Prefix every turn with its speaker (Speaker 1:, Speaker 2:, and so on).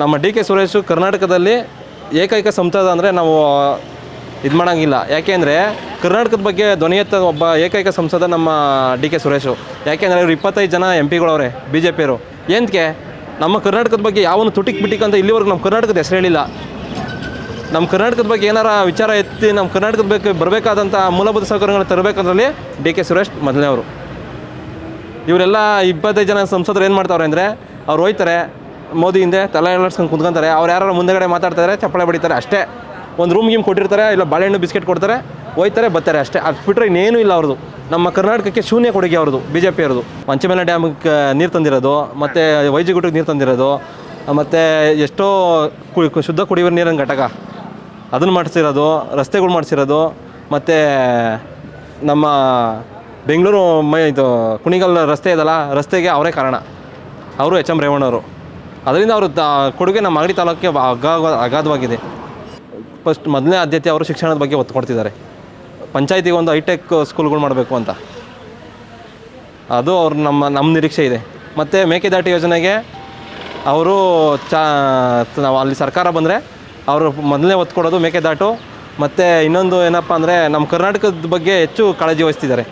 Speaker 1: ನಮ್ಮ D K Suresh ಕರ್ನಾಟಕದಲ್ಲಿ ಏಕೈಕ ಸಂಸದ ಅಂದರೆ ನಾವು ಇದು ಮಾಡೋಂಗಿಲ್ಲ. ಯಾಕೆಂದರೆ ಕರ್ನಾಟಕದ ಬಗ್ಗೆ ಧ್ವನಿ ಎತ್ತ ಒಬ್ಬ ಏಕೈಕ ಸಂಸದ ನಮ್ಮ ಡಿ ಕೆ ಸುರೇಶು. ಯಾಕೆಂದರೆ ಇವರು ಇಪ್ಪತ್ತೈದು ಜನ ಎಂ ಪಿಗಳವ್ರೆ, ಬಿ ಜೆ ಪಿಯವರು. ಏನಕ್ಕೆ ನಮ್ಮ ಕರ್ನಾಟಕದ ಬಗ್ಗೆ ಯಾವನು ತುಟಿಕ್ ಬಿಟಿಕ್ ಅಂತ ಇಲ್ಲಿವರೆಗೂ ನಮ್ಮ ಕರ್ನಾಟಕದ ಹೆಸರು ಹೇಳಿಲ್ಲ. ನಮ್ಮ ಕರ್ನಾಟಕದ ಬಗ್ಗೆ ಏನಾರ ವಿಚಾರ ಎತ್ತಿ ನಮ್ಮ ಕರ್ನಾಟಕದ ಬಗ್ಗೆ ಬರಬೇಕಾದಂಥ ಮೂಲಭೂತ ಸೌಕರ್ಯಗಳನ್ನ ತರಬೇಕಂದ್ರಲ್ಲಿ ಡಿ ಕೆ ಸುರೇಶ್ ಮೊದಲನೇವರು ಇವರೆಲ್ಲ ಇಪ್ಪತ್ತೈದು ಜನ ಸಂಸದರು ಏನು ಮಾಡ್ತಾವ್ರೆ ಅಂದರೆ, ಅವ್ರು ಹೋಯ್ತಾರೆ ಮೋದಿ ಹಿಂದೆ ತಲೆ ಎಳ್ಸ್ಕೊಂಡು ಕುಂತ್ಕೊಂತಾರೆ. ಅವ್ರು ಯಾರು ಮುಂದೆಗಡೆ ಮಾತಾಡ್ತಾರೆ ಚಪ್ಪಳೆ ಬಡಿತಾರೆ ಅಷ್ಟೇ. ಒಂದು ರೂಮ್ ಗೀಮ್ ಕೊಟ್ಟಿರ್ತಾರೆ, ಇಲ್ಲ ಬಾಳೆಹಣ್ಣು ಬಿಸ್ಕೆಟ್ ಕೊಡ್ತಾರೆ ಹೋಯ್ತಾರೆ ಬರ್ತಾರೆ ಅಷ್ಟೇ. ಅದು ಬಿಟ್ಟರೆ ಇನ್ನೇನು ಇಲ್ಲ ಅವ್ರದ್ದು ನಮ್ಮ ಕರ್ನಾಟಕಕ್ಕೆ ಶೂನ್ಯ ಕೊಡುಗೆ ಅವ್ರದ್ದು ಬಿ ಜೆ ಪಿ ಅವ್ರದ್ದು ಪಂಚಮೇಲ ಡ್ಯಾಮ್ಗೆ ನೀರು ತಂದಿರೋದು, ಮತ್ತು ವೈಜಿಗುಟ್ಟಿಗೆ ನೀರು ತಂದಿರೋದು, ಮತ್ತು ಎಷ್ಟೋ ಕು- ಶುದ್ಧ ಕುಡಿಯುವ ನೀರಿನ ಘಟಕ. ಅದನ್ನು ಮಾಡಿಸಿರೋದು, ರಸ್ತೆಗಳು ಮಾಡಿಸಿರೋದು, ಮತ್ತು ನಮ್ಮ ಬೆಂಗಳೂರು ಮೈ, ಇದು ಕುಣಿಗಲ್ ರಸ್ತೆ ಇದಲ್ಲ, ರಸ್ತೆಗೆ ಅವರೇ ಕಾರಣ. ಅವರು ಎಚ್ ಎಂ ರೇವಣ್ಣವರು. ಅದರಿಂದ ಅವರು ಕೊಡುಗೆ ನಮ್ಮ ಮಾಗಡಿ ತಾಲೂಕಿಗೆ ಅಗಾ ಅಗಾಧವಾಗಿದೆ. ಫಸ್ಟ್ ಮೊದಲನೇ ಆದ್ಯತೆ ಅವರು ಶಿಕ್ಷಣದ ಬಗ್ಗೆ ಒತ್ತು ಕೊಡ್ತಿದ್ದಾರೆ ಪಂಚಾಯತಿಗೆ ಒಂದು ಹೈಟೆಕ್ ಸ್ಕೂಲ್ಗಳು ಮಾಡಬೇಕು ಅಂತ. ಅದು ಅವ್ರು ನಮ್ಮ ನಮ್ಮ ನಿರೀಕ್ಷೆ ಇದೆ. ಮತ್ತು ಮೇಕೆದಾಟು ಯೋಜನೆಗೆ ಅವರು ಚಾ ನಾವು ಅಲ್ಲಿ ಸರ್ಕಾರ ಬಂದರೆ ಅವರು ಮೊದಲನೇ ಒತ್ತು ಕೊಡೋದು ಮೇಕೆದಾಟು, ಮತ್ತು ಇನ್ನೊಂದು ಏನಪ್ಪ ಅಂದರೆ ನಮ್ಮ ಕರ್ನಾಟಕದ ಬಗ್ಗೆ ಹೆಚ್ಚು ಕಾಳಜಿ ವಹಿಸ್ತಿದ್ದಾರೆ.